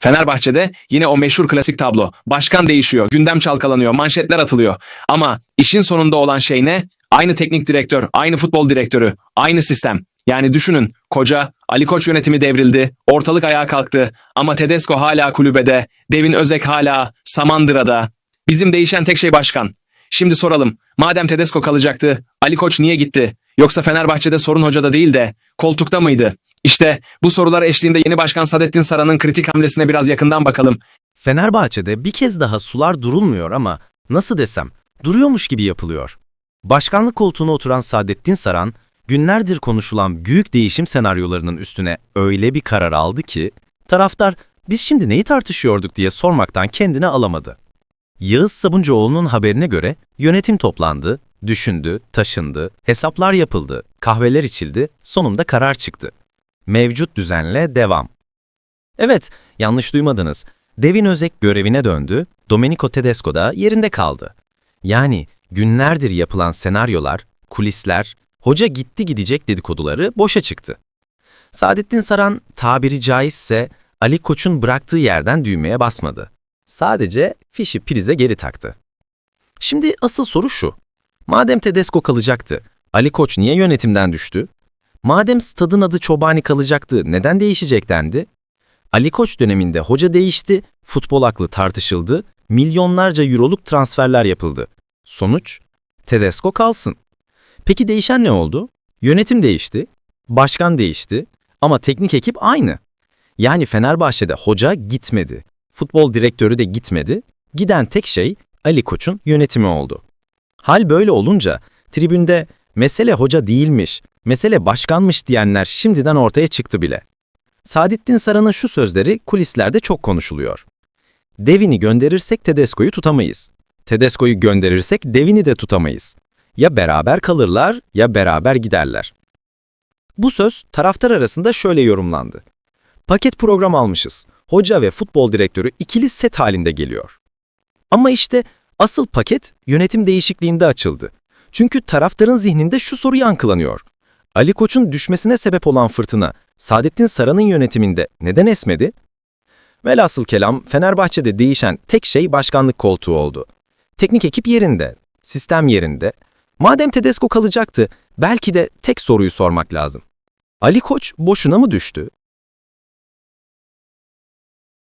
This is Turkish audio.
Fenerbahçe'de yine o meşhur klasik tablo. Başkan değişiyor, gündem çalkalanıyor, manşetler atılıyor. Ama işin sonunda olan şey ne? Aynı teknik direktör, aynı futbol direktörü, aynı sistem. Yani düşünün, koca Ali Koç yönetimi devrildi, ortalık ayağa kalktı ama Tedesco hala kulübede, Devin Özek hala Samandıra'da. Bizim değişen tek şey başkan. Şimdi soralım, madem Tedesco kalacaktı, Ali Koç niye gitti? Yoksa Fenerbahçe'de sorun hocada değil de koltukta mıydı? İşte bu sorular eşliğinde yeni başkan Sadettin Saran'ın kritik hamlesine biraz yakından bakalım. Fenerbahçe'de bir kez daha sular durulmuyor ama nasıl desem duruyormuş gibi yapılıyor. Başkanlık koltuğuna oturan Saadettin Saran, günlerdir konuşulan büyük değişim senaryolarının üstüne öyle bir karar aldı ki, taraftar biz şimdi neyi tartışıyorduk diye sormaktan kendini alamadı. Yağız Sabuncuoğlu'nun haberine göre yönetim toplandı, düşündü, taşındı, hesaplar yapıldı, kahveler içildi, sonunda karar çıktı. Mevcut düzenle devam. Evet, yanlış duymadınız. Devin Özek görevine döndü, Domenico Tedesco da yerinde kaldı. Yani günlerdir yapılan senaryolar, kulisler, hoca gitti gidecek dedikoduları boşa çıktı. Saadettin Saran tabiri caizse Ali Koç'un bıraktığı yerden düğmeye basmadı. Sadece fişi prize geri taktı. Şimdi asıl soru şu. Madem Tedesco kalacaktı, Ali Koç niye yönetimden düştü? Madem stadın adı Çobani kalacaktı, neden değişecek dendi? Ali Koç döneminde hoca değişti, futbol aklı tartışıldı, milyonlarca euroluk transferler yapıldı. Sonuç? Tedesco kalsın. Peki değişen ne oldu? Yönetim değişti, başkan değişti ama teknik ekip aynı. Yani Fenerbahçe'de hoca gitmedi, futbol direktörü de gitmedi, giden tek şey Ali Koç'un yönetimi oldu. Hal böyle olunca tribünde mesele hoca değilmiş, mesele başkanmış diyenler şimdiden ortaya çıktı bile. Saadettin Saran'ın şu sözleri kulislerde çok konuşuluyor. Devin'i gönderirsek Tedesco'yu tutamayız. Tedesco'yu gönderirsek Devin'i de tutamayız. Ya beraber kalırlar ya beraber giderler. Bu söz taraftar arasında şöyle yorumlandı. Paket program almışız. Hoca ve futbol direktörü ikili set halinde geliyor. Ama işte asıl paket yönetim değişikliğinde açıldı. Çünkü taraftarın zihninde şu soru yankılanıyor. Ali Koç'un düşmesine sebep olan fırtına Saadettin Saran'ın yönetiminde neden esmedi? Velhasıl kelam Fenerbahçe'de değişen tek şey başkanlık koltuğu oldu. Teknik ekip yerinde, sistem yerinde. Madem Tedesco kalacaktı, belki de tek soruyu sormak lazım. Ali Koç boşuna mı düştü?